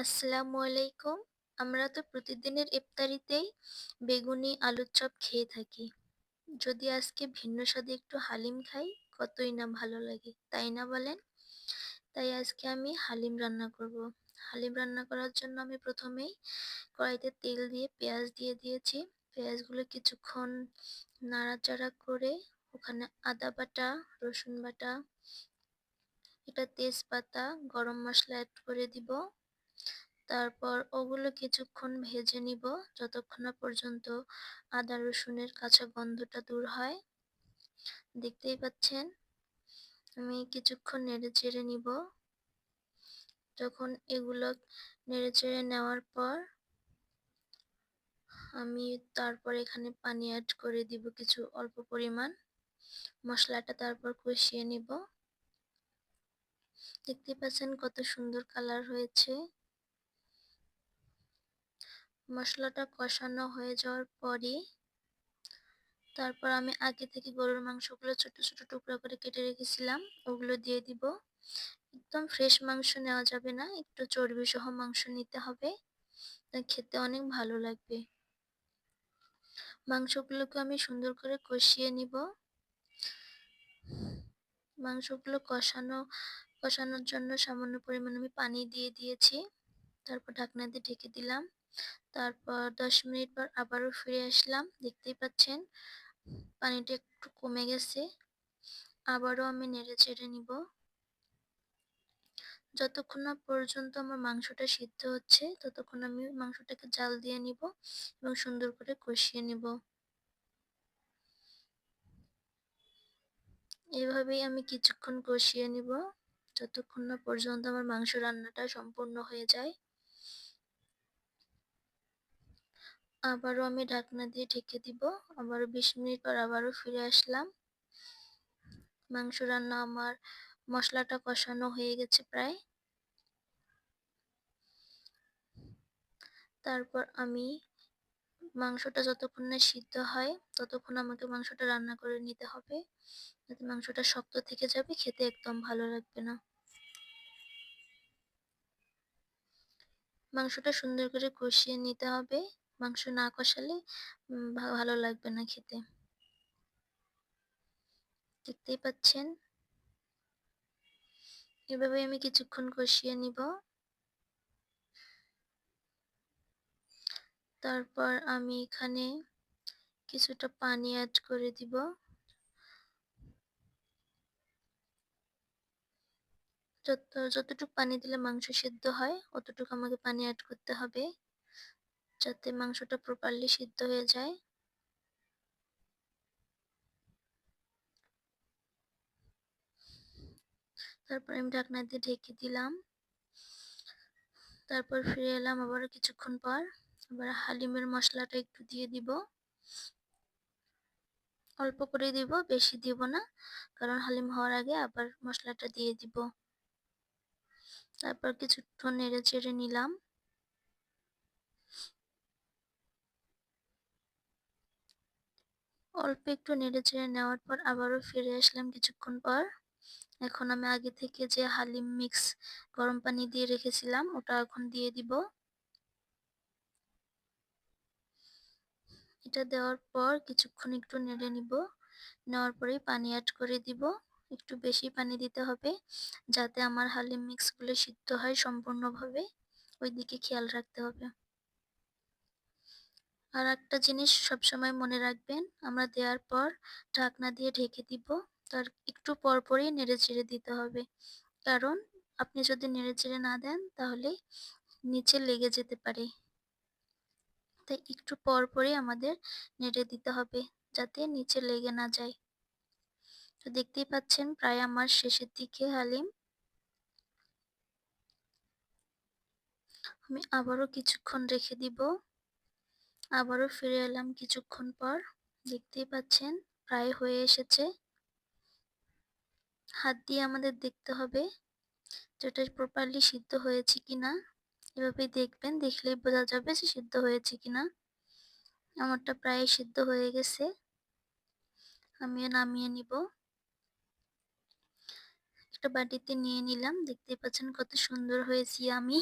আসসালামু আলাইকুম। আমরা তো প্রতিদিনের ইফতারিতেই বেগুনি, আলুর চপ খেয়ে থাকি। যদি আজকে ভিন্ন স্বাদে একটু হালিম খাই, কতই না ভালো লাগে, তাই না বলেন? তাই আজকে আমি হালিম রান্না করব। হালিম রান্না করার জন্য আমি প্রথমেই কড়াইতে তেল দিয়ে পেঁয়াজ দিয়ে দিয়েছি। পেঁয়াজগুলো কিছুক্ষণ নাড়াচাড়া করে ওখানে আদা বাটা, রসুন বাটা, এটা তেজপাতা, গরম মশলা অ্যাড করে দিব। তারপর ওগুলো কিছুক্ষণ ভেজে নিব, যতক্ষণ না পর্যন্ত আদা রসুনের কাঁচা গন্ধটা দূর হয়। দেখতেই পাচ্ছেন, আমি কিছুক্ষণ নেড়ে চেড়ে নিব। যখন এগুলো নেড়ে চেড়ে নেওয়ার পর আমি তারপর এখানে পানি অ্যাড করে দিব কিছু অল্প পরিমাণ। মশলাটা তারপর কষিয়ে নিব। দেখতে পাচ্ছেন কত সুন্দর কালার হয়েছে। মশলাটা কষানো হয়ে যাওয়ার পরই তারপর আমি আগে থেকে গরুর মাংসগুলো ছোট ছোট টুকরো করে কেটে রেখেছিলাম, ওগুলো দিয়ে দিব। একদম ফ্রেশ মাংস নেওয়া যাবে না, একটু চর্বি সহ মাংস নিতে হবে খেতে অনেক ভালো লাগবে। মাংসগুলোকে আমি সুন্দর করে কষিয়ে নিব। মাংসগুলো কষানো, কষানোর জন্য সামান্য পরিমাণ আমি পানি দিয়ে দিয়েছি, তারপর ঢাকনা দিয়ে ঢেকে দিলাম। তারপর দশ মিনিট পর আবারও ফিরে আসলাম, দেখতেই পাচ্ছেন পানিটা একটু কমে গেছে। আবারও আমি নেড়ে চেড়ে নিব। যতক্ষণ না পর্যন্ত আমার মাংসটা সিদ্ধ হচ্ছে, ততক্ষণ আমি মাংসটাকে জাল দিয়ে নিব এবং সুন্দর করে কষিয়ে নিব। এভাবেই আমি কিছুক্ষণ কষিয়ে নিব, যতক্ষণ না পর্যন্ত আমার মাংস রান্নাটা সম্পূর্ণ হয়ে যায়। আবারও আমি ঢাকনা দিয়ে ঢেকে দিব। আবারও বিশ মিনিট পর আবারও ফিরে আসলাম। মাংস রান্না আমার মশলাটা কষানো হয়ে গেছে প্রায়। তারপর আমি মাংসটা যতক্ষণ না সিদ্ধ হয়, ততক্ষণ আমাকে মাংসটা রান্না করে নিতে হবে। যাতে মাংসটা শক্ত থেকে যাবে, খেতে একদম ভালো লাগবে না। মাংসটা সুন্দর করে কষিয়ে নিতে হবে। মাংস না কষালে ভালো লাগবে না খেতে। দেখতেই পাচ্ছেন? এভাবে আমি কিছুক্ষণ কষিয়ে নিব। তারপর আমি এখানে কিছুটা পানি অ্যাড করে দিব। যত, যতটুকু পানি দিলে মাংস সিদ্ধ হয়, অতটুকু আমাকে পানি অ্যাড করতে হবে। যাতে মাংসটা প্রপারলি সিদ্ধ হয়ে যায়। তারপর আমি ঢাকনা দিয়ে ঢেকে দিলাম। তারপর ফিরে এলাম আবার কিছুক্ষণ পর। আবার হালিমের মশলাটা একটু দিয়ে দিব। অল্প করে দিব, বেশি দিব না, কারণ হালিম হওয়ার আগে আবার মশলাটা দিয়ে দিব। তারপর কিছুক্ষণ নেড়ে চেড়ে নিলাম। অল্প একটু নেড়ে চেড়ে নেওয়ার পর আবারও ফিরে আসলাম কিছুক্ষণ পর। এখন আমি আগে থেকে যে হালিম মিক্স গরম পানি দিয়ে রেখেছিলাম, ওটা এখন দিয়ে দিব। এটা দেওয়ার পর কিছুক্ষণ একটু নেড়ে নিব। নেওয়ার পরেই পানি অ্যাড করে দিব। একটু বেশি পানি দিতে হবে যাতে আমার হালিম মিক্সগুলো সিদ্ধ হয় সম্পূর্ণভাবে। ওই দিকে খেয়াল রাখতে হবে। আর একটা জিনিস সবসময় মনে রাখবেন, আমরা দেওয়ার পর ঢাকনা দিয়ে ঢেকে দিব। তার একটু পরপরই নেড়ে চেড়ে দিতে হবে। কারণ আপনি যদি নেড়ে চেড়ে না দেন, তাহলে নিচে লেগে যেতে পারে। তাই একটু পরপরই আমাদের নেড়ে দিতে হবে, যাতে নিচে লেগে না যায়। তো দেখতেই পাচ্ছেন, প্রায় আমার শেষের দিকে হালিম। আমি আবারও কিছুক্ষণ রেখে দিব। আবারও ফিরে এলাম কিছুক্ষণ পর। দেখতেই পাচ্ছেন, প্রায় হয়ে এসেছে। হাত দিয়ে আমাদের দেখতে হবে যেটা প্রপারলি সিদ্ধ হয়েছে কিনা। এভাবে দেখবেন, দেখলেই বোঝা যাবে যে সিদ্ধ হয়েছে কিনা। আমারটা প্রায় সিদ্ধ হয়ে গেছে। আমিও নামিয়ে নিব। একটা বাটিতে নিয়ে নিলাম। দেখতে পাচ্ছেন কত সুন্দর হয়েছি আমি।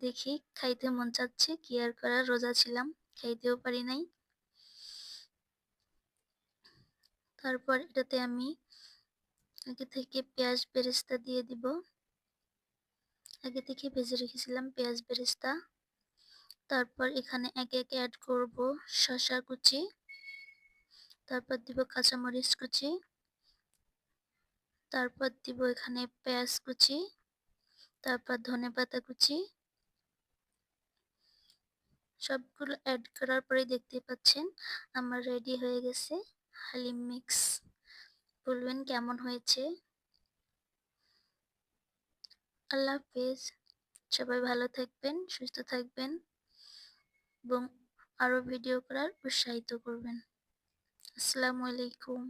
দেখি খাইতে মন চাচ্ছে, কি আর করার, রোজা ছিলাম। খাইতেও পারি নাই। তারপর এটাতে আমি আগে থেকে পেঁয়াজ বেরেস্তা দিয়ে দিব। আগে থেকে ভেজে রেখেছিলাম পেঁয়াজ বেরেস্তা। তারপর এখানে একে একে অ্যাড করব শসা কুচি। তারপর দিব কাঁচামরিচ কুচি। তারপর দিব এখানে পেঁয়াজ কুচি। তারপর ধনে পাতা কুচি। সবগুলো অ্যাড করার পরে দেখতে পাচ্ছেন আমার রেডি হয়ে গেছে। হালিম মিক্স বলবেন কেমন হয়েছে? আল্লাহ হাফেজ। সবাই ভালো থাকবেন, সুস্থ থাকবেন এবং আরও ভিডিও করার উৎসাহিত করবেন। আসসালামু আলাইকুম।